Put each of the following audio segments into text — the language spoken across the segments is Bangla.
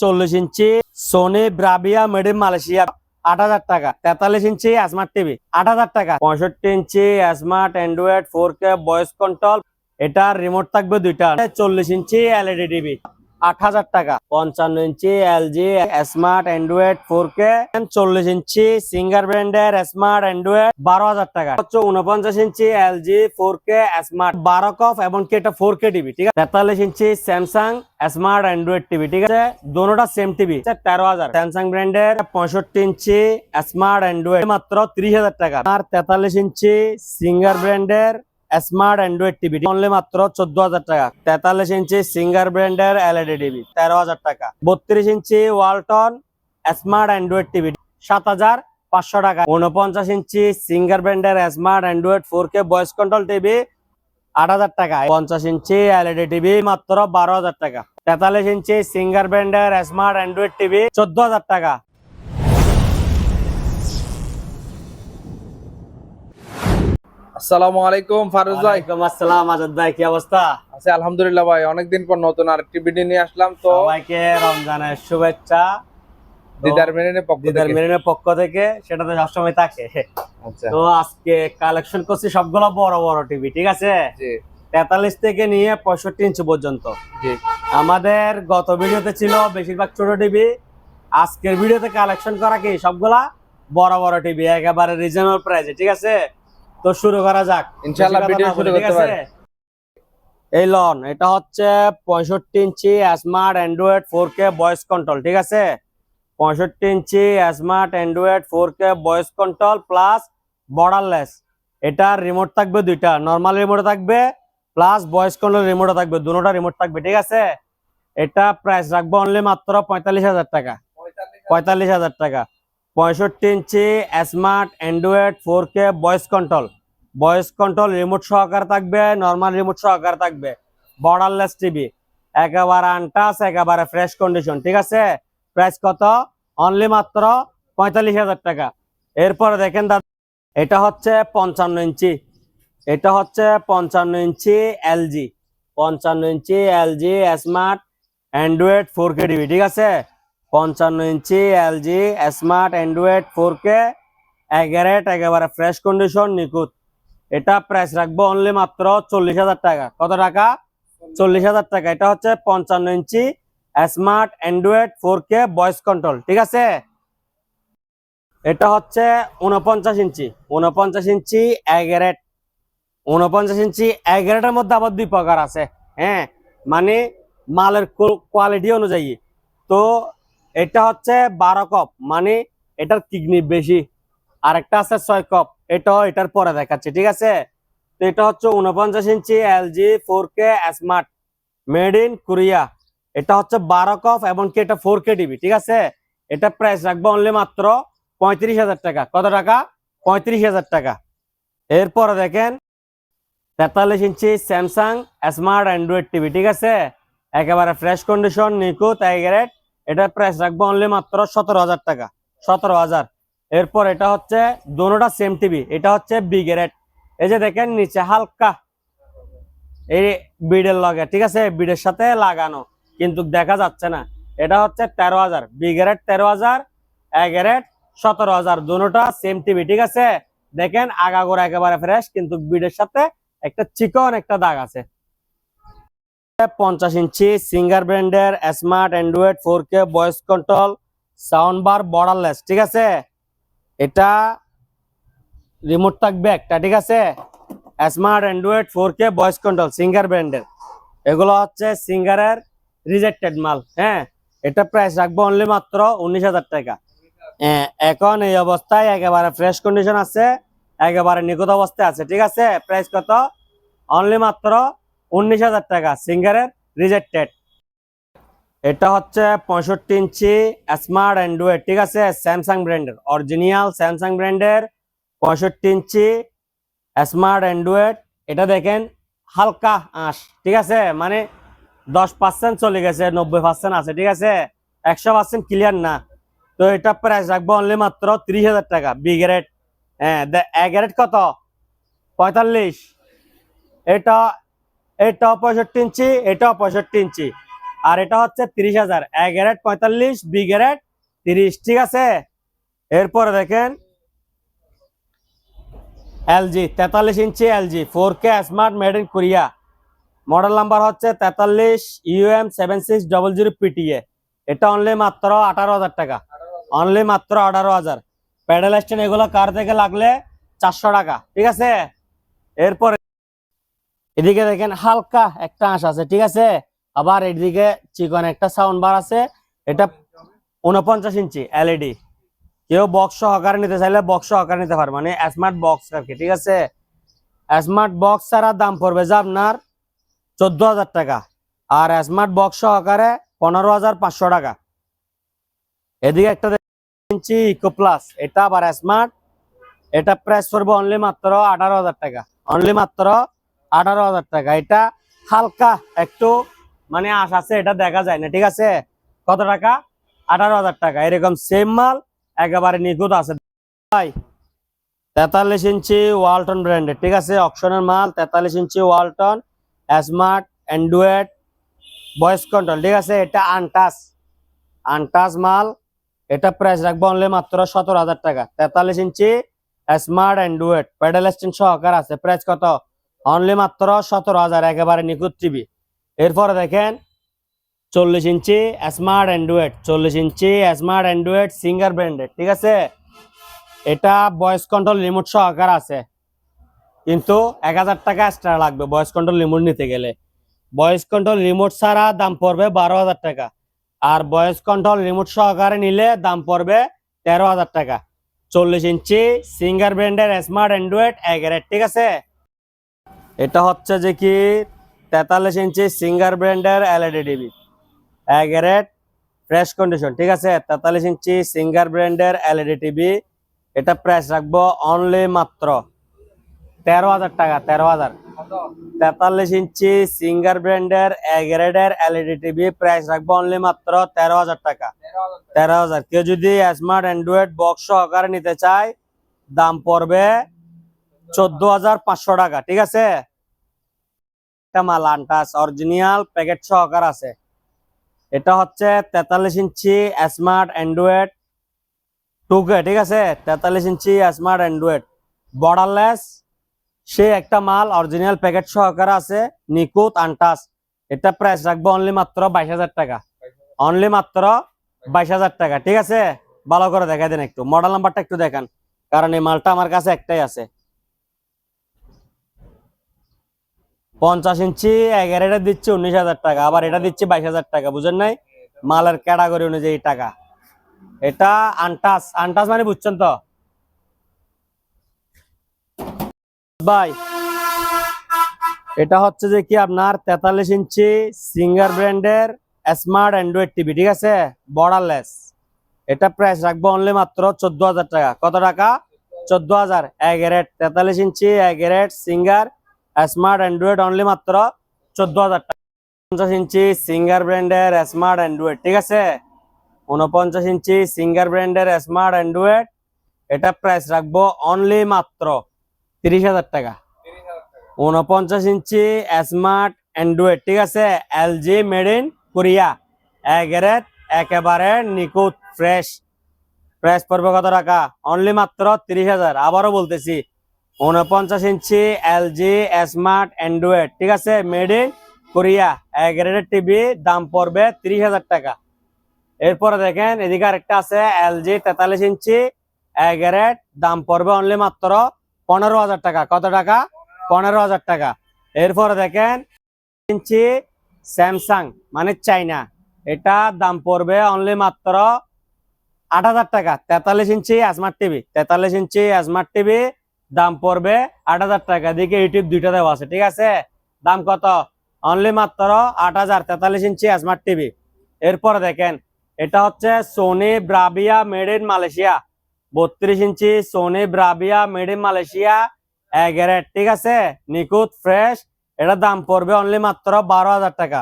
চল্লিশ inch Sony Bravia made in Malaysia আট হাজার টাকা। তেতাল্লিশ ইঞ্চি স্মার্ট টিভি আট হাজার টাকা। পঁয়ষট্টি inch smart Android four K voice control এটার রিমোট থাকবে দুইটা। চল্লিশ ইঞ্চি এলইডি টিভি আট হাজার টাকা। পঞ্চান্ন inch LG smart Android four K চল্লিশ ইঞ্চি সিঙ্গার ব্র্যান্ডের স্মার্ট অ্যান্ড্রয়েড বারো হাজার টাকা। হচ্ছে উনপঞ্চাশ inch LG four K smart বারো কফ এবং কি এটা ফোর কে টিভি ঠিক আছে? তেতাল্লিশ inch Samsung smart Android TV ঠিক আছে? দোনোটা সেম টিভি তেরো হাজার। স্যামসাং ব্র্যান্ডের পঁয়ষট্টি ইঞ্চি স্মার্ট অ্যান্ড্রয়েড মাত্র ত্রিশ হাজার টাকা। আর তেতাল্লিশ ইঞ্চি সিঙ্গার ব্র্যান্ডের স্মার্ট অ্যান্ড্রয়েড টিভি অনলি মাত্র চোদ্দ হাজার টাকা। তেতাল্লিশ ইঞ্চি সিঙ্গার ব্র্যান্ডের এলইডি টিভি তেরো হাজার টাকা। বত্রিশ inch Walton smart Android TV সাত হাজার পাঁচশো টাকা। উনপঞ্চাশ ইঞ্চি সিঙ্গার ব্র্যান্ডের smart Android four K voice control TV আট হাজার টাকা। পঞ্চাশ ইঞ্চি এলইডি টিভি মাত্র বারো হাজার টাকা। তেতাল্লিশ ইঞ্চি সিঙ্গার ব্র্যান্ডের স্মার্ট অ্যান্ড্রয়েড টিভি চোদ্দ হাজার টাকা। আসসালামু আলাইকুম ফারুজ ভাই। আসসালাম আজাদ ভাই কি অবস্থা? আছি আলহামদুলিল্লাহ ভাই অনেকদিন পর নতুন আরেকটি ভিডিও নিয়ে আসলাম তো সবাইকে রমজানের শুভেচ্ছা। দিদার মেরিনের পক্ষ দিদার মেরিনের পক্ষ থেকে সেটা তো সবসময় থাকে। আচ্ছা। তো আজকে কালেকশন করছি সবগুলো বড় বড় টিভি ঠিক আছে? জি। তেতাল্লিশ থেকে নিয়ে পঁয়ষট্টি ইঞ্চি পর্যন্ত। জি। আমাদের গত ভিডিওতে ছিল বেশিরভাগ ছোট টিভি আজকের ভিডিওতে কালেকশন করা কি? সবগুলা বড় বড় টিভি একেবারে রিজনেবল প্রাইসে ঠিক আছে? তো শুরু করা যাক। ইনশাআল্লাহ ভিডিও শুরু করতে পারি। এই লন এটা হচ্ছে পঁয়ষট্টি inch smart Android four K voice control ঠিক আছে? পঁয়ষট্টি inch smart Android four K voice control plus borderless এটার রিমোট থাকবে দুইটা নর্মাল রিমোট থাকবে প্লাস ভয়েস কন্ট্রোল রিমোটও থাকবে দুটোটা রিমোট থাকবে ঠিক আছে? এটা প্রাইস রাখব অনলি মাত্র পঁয়তাল্লিশ হাজার টাকা। পঁয়তাল্লিশ হাজার টাকা। পঁয়ষট্টি inch smart Android four K voice control voice control remote সহকারে থাকবে নর্মাল রিমোট সহকারে থাকবে। বর্ডারলেস টিভি একেবারে আনটাস একেবারে ফ্রেশ কন্ডিশন ঠিক আছে? প্রাইস কত? অনলি মাত্র পঁয়তাল্লিশ হাজার টাকা। এরপরে দেখেন দাদা, এটা হচ্ছে পঞ্চান্ন ইঞ্চি। এটা হচ্ছে পঞ্চান্ন ইঞ্চি এলজি পঞ্চান্ন inch LG smart Android four K TV ঠিক আছে? পঞ্চান্ন inch LG smart Android four K এগারেট একেবারে ফ্রেশ কন্ডিশন নিখুঁত। এটা প্রাইস রাখব অনলি মাত্র চল্লিশ হাজার টাকা। কত টাকা? চল্লিশ হাজার টাকা। এটা হচ্ছে পঞ্চান্ন inch smart Android four K voice control ঠিক আছে? এটা হচ্ছে উনপঞ্চাশ ইঞ্চি উনপঞ্চাশ ইঞ্চি এগারেট উনপঞ্চাশ ইঞ্চি, এগারেটের মধ্যে আবার দুই প্রকার আছে হ্যাঁ? মানে মালের কোয়ালিটি অনুযায়ী। তো এটা হচ্ছে বারো কপ মানে এটার কিডনি বেশি। আর একটা আছে ছয় কপ এটাও এটার পরে দেখাচ্ছে, ঠিক আছে? তো এটা হচ্ছে উনপঞ্চাশ inch LG four K smart made in Korea এটা হচ্ছে বারো কপ এবং কি এটা ফোর কে টিভি ঠিক আছে? এটা প্রাইস রাখব অনলি মাত্র পঁয়ত্রিশ হাজার টাকা। কত টাকা? পঁয়ত্রিশ হাজার টাকা। এরপরে দেখেন, তেতাল্লিশ inch Samsung smart Android TV ঠিক আছে? একেবারে ফ্রেশ কন্ডিশন নিখুঁত এগারেট এটার প্রাইস রাখব অনলি মাত্র সতেরো হাজার টাকা, সতেরো হাজার। এরপর এটা হচ্ছে দোনোটা সেম টিভি এটা হচ্ছে বিগেরেট এই যে দেখেন, নিচে হালকা এই বিডের লগে, ঠিক আছে? বিডের সাথে লাগানো, কিন্তু দেখা যাচ্ছে না। এটা হচ্ছে তেরো হাজার বিগেরেট তেরো হাজার এগারেট সতেরো হাজার দোনোটা সেম টিভি ঠিক আছে? দেখেন, আগাগোড়া একেবারে ফ্রেশ কিন্তু বিডের সাথে একটা চিকন একটা দাগ আছে। পঞ্চাশ ইঞ্চি সিঙ্গার ব্র্যান্ডের smart Android four K voice control sound bar borderless ঠিক আছে? এটা রিমোট থাকবে একটা ঠিক আছে? Smart Android four K voice control Singer ব্র্যান্ডের। এগুলো হচ্ছে সিঙ্গারের রিজেক্টেড মাল হ্যাঁ? এটা প্রাইস রাখব অনলি মাত্র উনিশ হাজার টাকা। হ্যাঁ, এখন এই অবস্থায় একেবারে ফ্রেশ কন্ডিশন আছে একেবারে নিখুঁত অবস্থায় আছে ঠিক আছে? প্রাইস কত? অনলি মাত্র উনিশ হাজার টাকা। সিঙ্গারের রিজেক্টেড। এটা হচ্ছে পঁয়ষট্টি ইঞ্চি স্মার্ট অ্যান্ড্রয়েড, ঠিক আছে? স্যামসাং ব্র্যান্ডের, অরিজিনাল স্যামসাং ব্র্যান্ডের পঁয়ষট্টি ইঞ্চি স্মার্ট অ্যান্ড্রয়েড। এটা দেখেন, হালকা আঁশ, ঠিক আছে? মানে দশ পার্সেন্ট চলে গেছে, নব্বই পার্সেন্ট আছে, ঠিক আছে? একশো পার্সেন্ট ক্লিয়ার না। তো এটা প্রাইস রাখব অনলি মাত্র ত্রিশ হাজার টাকা। বি গ্রেড হ্যাঁ এ গ্রেড কত? পঁয়তাল্লিশ। এটা এটাও পঁয়ষট্টি ইঞ্চি এটাও পঁয়ষট্টি ইঞ্চি। আর এটা হচ্ছে তিরিশ হাজার। এ গ্যারেট পঁয়তাল্লিশ, বি গ্যারেট তিরিশ, ঠিক আছে? এরপরে দেখেন, এলজি, তেতাল্লিশ inch LG, four K smart made in Korea. Model number হচ্ছে তেতাল্লিশ UM seven six double zero PTA. এটা অনলি মাত্র আঠারো হাজার টাকা। অনলি মাত্র আঠারো হাজার। প্যাডেল স্ট্যান্ড এগুলো কার থেকে লাগলে চারশো টাকা, ঠিক আছে? এরপরে এদিকে দেখেন হালকা একটা আঁশ আছে, ঠিক আছে? আবার এদিকে চিকন একটা সাউন্ড বার আছে। এটা উনপঞ্চাশ ইঞ্চি এলইডি। কেউ বক্স সহকারে নিতে চাইলে বক্স সহকারে নিতে পারবে। মানে স্মার্ট বক্স আর কি ঠিক আছে? স্মার্ট বক্স ছাড়া দাম পড়বে যে আপনার চোদ্দ হাজার টাকা। আর স্মার্ট বক্স সহকারে পনেরো হাজার পাঁচশো টাকা। এদিকে একটা ইঞ্চি ইকো প্লাস এটা আবার স্মার্ট এটা প্রাইস পড়বে অনলি মাত্র আঠারো হাজার টাকা। অনলি মাত্র আঠারো হাজার টাকা। এটা হালকা একটু মানে আশ আছে, এটা দেখা যায় না, ঠিক আছে? কত টাকা? আঠারো হাজার টাকা। এরকম সেম মাল, একেবারে নিখুঁত আছে। ভাই, তেতাল্লিশ ইঞ্চি ওয়ালটন ব্র্যান্ডের, ঠিক আছে? অকশনের মাল, তেতাল্লিশ inch Walton, smart, Android voice control ঠিক আছে? এটা আনটাস আনটাস মাল। এটা প্রাইস রাখব অনলি মাত্র সতেরো হাজার টাকা। তেতাল্লিশ ইঞ্চি স্মার্ট, অ্যান্ড্রয়েড প্যাডেল স্ট্যান্ড সহকার আছে। প্রাইস কত? অনলি মাত্র সতেরো হাজার একেবারে নিখুঁত টিভি এরপরে দেখেন, চল্লিশ ইঞ্চি স্মার্ট অ্যান্ড্রয়েড চল্লিশ inch smart Android Singer branded ঠিক আছে? এটা ভয়েস কন্ট্রোল রিমোট সহকার আছে। কিন্তু এক হাজার টাকা এক্সট্রা লাগবে ভয়েস কন্ট্রোল রিমোট নিতে গেলে। ভয়েস কন্ট্রোল রিমোট ছাড়া দাম পড়বে বারো হাজার টাকা। আর ভয়েস কন্ট্রোল রিমোট সহকারে নিলে দাম পড়বে তেরো হাজার টাকা। চল্লিশ ইঞ্চি সিঙ্গার ব্র্যান্ডের স্মার্ট অ্যান্ড্রয়েড এগারেট ঠিক আছে? এটা হচ্ছে যে কি তেতাল্লিশ ইঞ্চি সিঙ্গার ব্র্যান্ডের এলইডি টিভি। এগারেট ফ্রেশ কন্ডিশন, ঠিক আছে? তেতাল্লিশ ইঞ্চি সিঙ্গার ব্র্যান্ডের এলইডি টিভি। এটা প্রাইস রাখব অনলি মাত্র তেরো হাজার টাকা, তেরো হাজার। তেতাল্লিশ ইঞ্চি সিঙ্গার ব্র্যান্ডের এগারেটের এলইডি টিভি প্রাইস রাখব অনলি মাত্র তেরো হাজার টাকা। তেরো হাজার। কেউ যদি স্মার্ট অ্যান্ড্রয়েড বক্স সহকারে নিতে চায়, দাম পড়বে চোদ্দ হাজার পাঁচশো টাকা, ঠিক আছে? একটা মাল আনটাস অরিজিনাল প্যাকেট সহকার আছে। এটা হচ্ছে তেতাল্লিশ ইঞ্চি স্মার্ট অ্যান্ড্রয়েড টুকে ঠিক আছে? তেতাল্লিশ ইঞ্চি স্মার্ট অ্যান্ড্রয়েড বর্ডারলেস সে একটা মাল অরিজিনাল প্যাকেট সহকারে আছে নিকুত আনটাস। এটা প্রাইস রাখব অনলি মাত্র বাইশ হাজার টাকা। অনলি মাত্র বাইশ হাজার টাকা, ঠিক আছে? ভালো করে দেখা দেন একটু। মডেল নাম্বারটা একটু দেখান, কারণ এই মালটা আমার কাছে একটাই আছে। পঞ্চাশ ইঞ্চি এগারোটা দিচ্ছে উনিশ হাজার টাকা, আবার এটা দিচ্ছে বাইশ হাজার টাকা, বুঝেন নাই? মালের ক্যাটাগরি অনুযায়ী টাকা। এটা আনটাস আনটাস মানে বুঝছেন তো? ভাই, এটা হচ্ছে যে কি আপনার তেতাল্লিশ ইঞ্চি সিঙ্গার ব্র্যান্ডের স্মার্ট অ্যান্ড্রয়েড টিভি, ঠিক আছে? বর্ডারলেস। এটা প্রাইস রাখব অনলি মাত্র চোদ্দ হাজার টাকা। কত টাকা? চোদ্দ হাজার। এগারেট তেতাল্লিশ ইঞ্চি এগারেট সিঙ্গার স্মার্ট অ্যান্ড্রয়েড অনলি মাত্র চোদ্দ হাজার টাকা। পঞ্চাশ ইঞ্চি সিঙ্গার ব্র্যান্ডের স্মার্ট অ্যান্ড্রয়েড ঠিক আছে? উনপঞ্চাশ ইঞ্চি সিঙ্গার ব্র্যান্ডের স্মার্ট অ্যান্ড্রয়েড এটা প্রাইস রাখব অনলি মাত্র তিরিশ হাজার টাকা। উনপঞ্চাশ ইঞ্চি স্মার্ট অ্যান্ড্রয়েড ঠিক আছে? এলজি মেড ইন কোরিয়া এগারেট একেবারে নিখুঁত ফ্রেশ প্রাইস পড়বে কত টাকা? অনলি মাত্র তিরিশ হাজার। আবারও বলতেছি উনপঞ্চাশ ইঞ্চি এলজি স্মার্ট, অ্যান্ড্রয়েড, ঠিক আছে? মেড ইন কোরিয়া এগারেটের টিভি দাম পড়বে তিরিশ হাজার টাকা। এরপরে দেখেন, এদিকে আরেকটা আছে এলজি তেতাল্লিশ ইঞ্চি এগারেট দাম পড়বে অনলি মাত্র পনেরো হাজার টাকা। কত টাকা? পনেরো হাজার টাকা। এরপরে দেখেন, ইঞ্চি স্যামসাং মানে চাইনা এটা দাম পড়বে অনলি মাত্র আট হাজার টাকা। তেতাল্লিশ ইঞ্চি স্মার্ট টিভি তেতাল্লিশ ইঞ্চি স্মার্ট টিভি দাম পড়বে আট হাজার টাকা। দিকে ইউটিউব দুইটা দেওয়া আছে, ঠিক আছে? দাম কত? অনলি মাত্র আট হাজার তেতাল্লিশ ইঞ্চি স্মার্ট টিভি এরপরে দেখেন, এটা হচ্ছে Sony Bravia made in Malaysia বত্রিশ inch Sony Bravia made in Malaysia এগারেট ঠিক আছে? নিকুত ফ্রেশ এটা দাম পড়বে অনলি মাত্র বারো হাজার টাকা।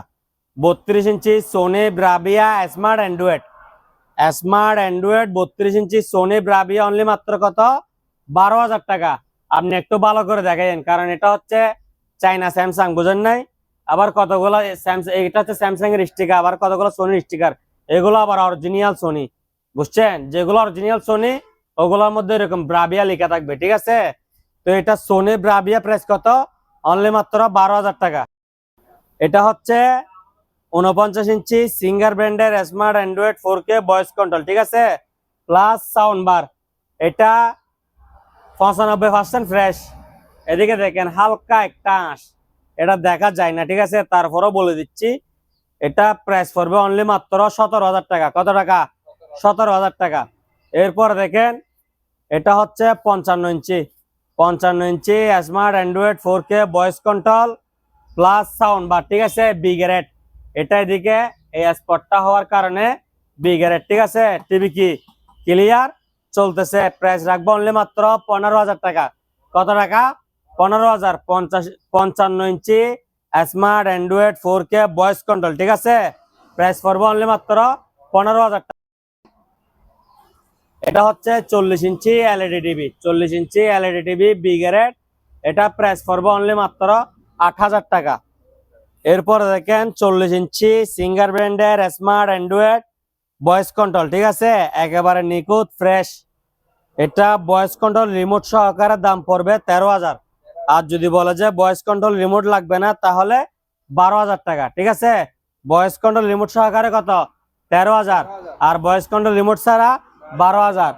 বত্রিশ inch Sony Bravia smart Android smart Android বত্রিশ ইঞ্চি সোনি ব্রাবিয়া অনলি মাত্র কত? বারো হাজার টাকা। আপনি একটু ভালো করে দেখাইন কারণ এটা হচ্ছে চাইনা স্যামসাং বুঝেন নাই? আবার কতগুলো এটা হচ্ছে স্যামসাং এর স্টিকার আবার কতগুলো সোনির স্টিকার এগুলো আবার অরিজিনাল সোনি বুঝছেন? যেগুলো অরিজিনাল সোনি ওগুলোর মধ্যে এরকম ব্রাবিয়া লেখা থাকবে, ঠিক আছে? তো এটা সোনি ব্রাবিয়া প্রাইস কত? অনলি মাত্র বারো হাজার টাকা। এটা হচ্ছে উনপঞ্চাশ ইঞ্চি সিঙ্গার ব্র্যান্ডের smart Android four K voice control ঠিক আছে? প্লাস সাউন্ড বার এটা পঁচানব্বই পার্সেন্ট ফ্রেশ এদিকে দেখেন, হালকা একটা আঁশ। এটা দেখা যায় না, ঠিক আছে? তারপরও বলে দিচ্ছি, এটা প্রাইস পড়বে অনলি মাত্র সতেরো হাজার টাকা। কত টাকা? সতেরো হাজার টাকা। এরপর দেখেন, এটা হচ্ছে পঞ্চান্ন ইঞ্চি। পঞ্চান্ন inch smart Android four K voice control plus sound bar ঠিক আছে? বিগ্রেড এটা এদিকে এই স্পটটা হওয়ার কারণে বিগ্রেড ঠিক আছে? টিভি কি? ক্লিয়ার চলতেছে প্রাইস রাখব অনলি মাত্র পনেরো হাজার টাকা। কত টাকা? পনেরো হাজার, পঞ্চাশ, পঞ্চান্ন inch smart Android four K voice control ঠিক আছে? প্রাইস পড়ব অনলি মাত্র পনেরো হাজার টাকা। এটা হচ্ছে চল্লিশ ইঞ্চি এলইডি টিভি, চল্লিশ ইঞ্চি এলইডি টিভি বিগ্রেড এটা প্রাইস পড়ব অনলি মাত্র আট হাজার টাকা। এরপরে দেখেন চল্লিশ ইঞ্চি সিঙ্গার ব্র্যান্ডের স্মার্ট অ্যান্ড্রয়েড ভয়েস কন্ট্রোল ঠিক আছে? একেবারে নিখুঁত ফ্রেশ এটা ভয়েস কন্ট্রোল রিমোট সহকারে দাম পড়বে তেরো হাজার। আর যদি বলে যে ভয়েস কন্ট্রোল রিমোট লাগবে না, তাহলে বারো হাজার টাকা, ঠিক আছে? ভয়েস কন্ট্রোল রিমোট সহকারে কত? তেরো হাজার। আর ভয়েস কন্ট্রোল রিমোট ছাড়া বারো হাজার।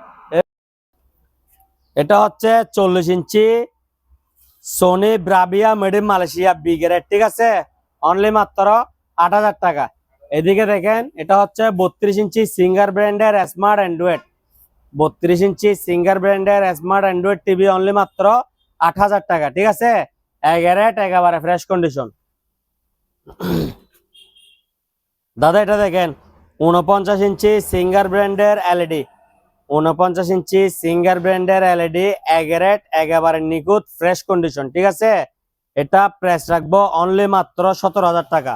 এটা হচ্ছে চল্লিশ inch Sony Bravia made in Malaysia B grade ঠিক আছে? অনলি মাত্র আট হাজার টাকা। এদিকে দেখেন, এটা হচ্ছে বত্রিশ ইঞ্চি সিঙ্গার ব্র্যান্ডের স্মার্ট অ্যান্ড্রয়েড। বত্রিশ ইঞ্চি সিঙ্গার ব্র্যান্ডের স্মার্ট অ্যান্ড্রয়েড টিভি অনলি মাত্র আট হাজার টাকা, ঠিক আছে? এগারেট, একেবারে ফ্রেশ কন্ডিশন দাদা, এটা দেখেন উনপঞ্চাশ ইঞ্চি সিঙ্গার ব্র্যান্ডের এলইডি। উনপঞ্চাশ ইঞ্চি সিঙ্গার ব্র্যান্ডের এলইডি, এগারেট, একেবারে নিখুঁত ফ্রেশ কন্ডিশন ঠিক আছে? এটা প্রাইস রাখব অনলি মাত্র সতেরো হাজার টাকা।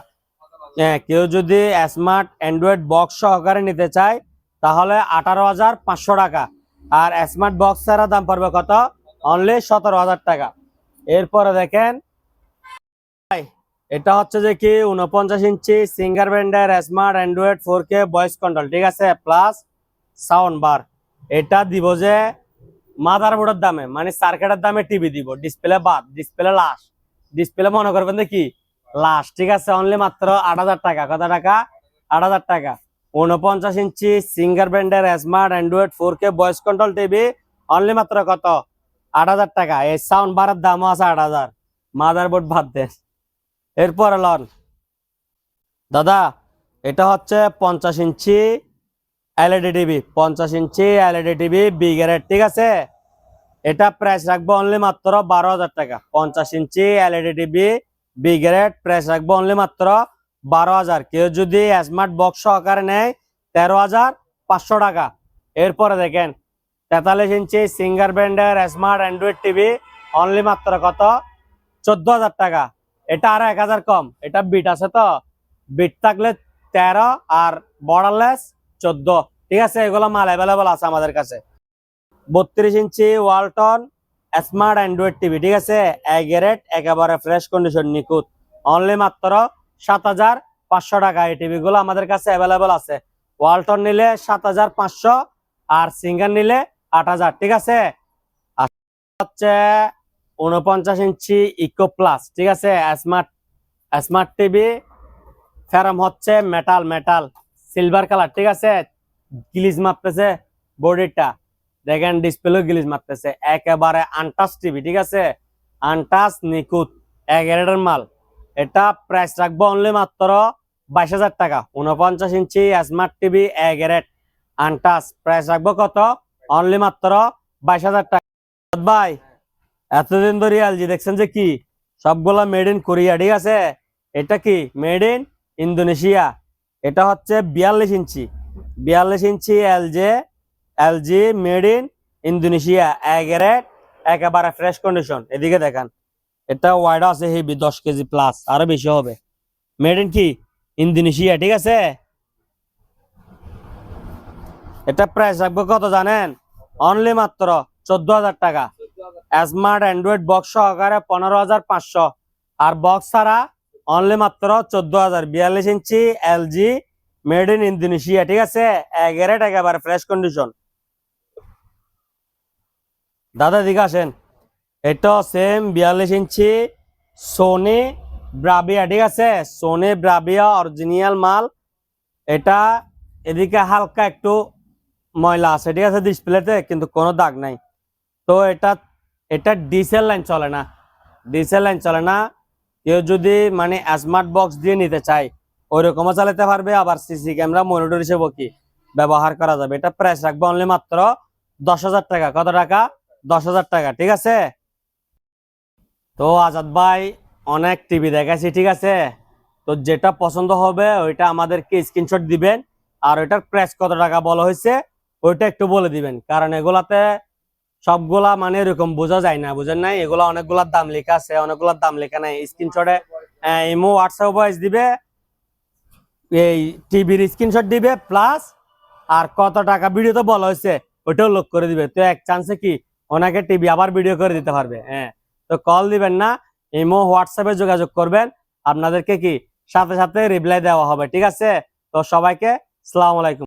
কেউ যদি স্মার্ট অ্যান্ড্রয়েড বক্স সহকারে নিতে চায়, তাহলে আঠারো হাজার পাঁচশো টাকা। আর স্মার্ট বক্স ছাড়া দাম পড়বে কত? অনলি সতেরো হাজার টাকা। এরপরে দেখেন এটা হচ্ছে যে কি উনপঞ্চাশ ইঞ্চি সিঙ্গার ব্র্যান্ডের smart Android four K voice control ঠিক আছে? প্লাস সাউন্ড বার এটা দিব যে মাদার বোর্ডের দামে মানে সার্কিটের দামে টিভি দিব ডিসপ্লে বাদ ডিসপ্লে লাশ। ডিসপ্লে মনে করবেন যে কি লাশ ঠিক আছে অনলি মাত্র আট হাজার টাকা। কত টাকা? আট হাজার টাকা। উনপঞ্চাশ ইঞ্চি সিঙ্গার ব্র্যান্ডের smart Android four K voice control TV only মাত্র কত? আট হাজার টাকা। এই সাউন্ড বারের দামও আছে আট হাজার। মাদার বোর্ড বাদ দেন এরপর লন। দাদা, এটা হচ্ছে পঞ্চাশ ইঞ্চি এলইডি টিভি পঞ্চাশ ইঞ্চি এলইডি টিভি বিগেরের ঠিক আছে? এটা প্রাইস রাখব অনলি মাত্র বারো হাজার টাকা। পঞ্চাশ inch LED TV B grade price রাখব অনলি মাত্র বারো হাজার। কেউ যদি স্মার্ট বক্স সহকারে নেয় তেরো হাজার পাঁচশো টাকা। এরপরে দেখেন, তেতাল্লিশ ইঞ্চি সিঙ্গার ব্র্যান্ডের স্মার্ট অ্যান্ড্রয়েড টিভি অনলি মাত্র কত? চোদ্দ হাজার টাকা। এটা আরও এক হাজার কম। এটা বিট আছে তো? বিট থাকলে তেরো আর বর্ডারলেস চোদ্দ। ঠিক আছে, এগুলো মাল অ্যাভেলেবল আছে আমাদের কাছে। বত্রিশ inch Walton smart Android TV ঠিক আছে? এগারেট একেবারে ফ্রেশ কন্ডিশন নিখুঁত। অনলি মাত্র সাত হাজার পাঁচশো টাকা এই টিভি গুলো আমাদের কাছে অ্যাভেলেবল আছে। ওয়ালটন নিলে সাত হাজার পাঁচশো, আর সিঙ্গার নিলে আট হাজার, ঠিক আছে? হচ্ছে উনপঞ্চাশ ইঞ্চি ইকো প্লাস ঠিক আছে? স্মার্ট স্মার্ট টিভি ফেরাম হচ্ছে মেটাল মেটাল সিলভার কালার ঠিক আছে? গিলিজ মারতেছে বডিটা দেখেন ডিসপ্লে গিলিজ মারতেছে। একেবারে আনটাচ টিভি ঠিক আছে? আনটাচ নিখুঁত এগারেটের মাল। এটা প্রাইস রাখব অনলি মাত্র বাইশ হাজার টাকা। উনপঞ্চাশ inch smart TV A grade আনটাস price রাখব কত? অনলি মাত্র বাইশ হাজার টাকা। ভাই, এতদিন ধরে এলজি দেখছেন যে কি? সবগুলা মেড ইন কোরিয়া ঠিক আছে? এটা কি? মেড ইন ইন্দোনেশিয়া এটা হচ্ছে বিয়াল্লিশ ইঞ্চি। বিয়াল্লিশ inch LG LG, made in Indonesia A grade একেবারে ফ্রেশ কন্ডিশন এদিকে দেখান, এটা ওয়াইড আছে হেভি দশ কেজি প্লাস আরও বেশি হবে। মেড ইন কি? ইন্দোনেশিয়া, ঠিক আছে? এটা প্রাইস রাখব কত জানেন? অনলি মাত্র চোদ্দ হাজার টাকা। স্মার্ট অ্যান্ড্রয়েড বক্স সহকারে পনেরো হাজার পাঁচশো। আর বক্স ছাড়া অনলি মাত্র চোদ্দ হাজার। বিয়াল্লিশ inch LG made in Indonesia, ঠিক আছে? এগারেট একেবারে ফ্রেশ কন্ডিশন দাদা দিকে আসেন। এটা সেম বিয়াল্লিশ ইঞ্চি সোনি ব্রাবিয়া ঠিক আছে? সোনি ব্রাবিয়া অরিজিনাল মাল। এটা এদিকে হালকা একটু ময়লা আছে, ঠিক আছে ডিসপ্লেতে কিন্তু কোনো দাগ নাই। তো এটা এটা ডিসেল লাইন চলে না। ডিসেল লাইন চলে না। কেউ যদি মানে স্মার্ট বক্স দিয়ে নিতে চায়, ওইরকমও চালাতে পারবে, আবার সিসি ক্যামেরা মনিটর হিসেবে কি ব্যবহার করা যাবে। এটা প্রাইস রাখবে অনলি মাত্র দশ হাজার টাকা। কত টাকা? দশ হাজার টাকা, ঠিক আছে? তো আজাদ ভাই, অনেক টিভি দেখাচ্ছি ঠিক আছে? তো যেটা পছন্দ হবে, ওইটা আমাদেরকে স্ক্রিনশট দিবেন। আর ওইটার প্রাইস কত টাকা বলা হয়েছে, ওইটা একটু বলে দিবেন। কারণ এগুলাতে সবগুলা মানে এরকম বোঝা যায় না, বুঝেন নাই? এগুলা অনেকগুলার দাম লেখা আছে অনেকগুলার দাম লেখা নাই। স্ক্রিনশটে ইমো হোয়াটসঅ্যাপ ভয়েস দিবে, এই টিভির স্ক্রিনশট দিবে প্লাস আর কত টাকা ভিডিও তো বলা হয়েছে, ওইটাও লোক করে দিবে। তো এক চান্সে কি ওনাকে টিভি আবার ভিডিও করে দিতে পারবে হ্যাঁ। তো কল দিবেন না ইমো হোয়াটসঅ্যাপে যোগাযোগ করবেন, আপনাদেরকে কি সাথে সাথে রিপ্লাই দেওয়া হবে, ঠিক আছে? তো সবাইকে, সালাম আলাইকুম।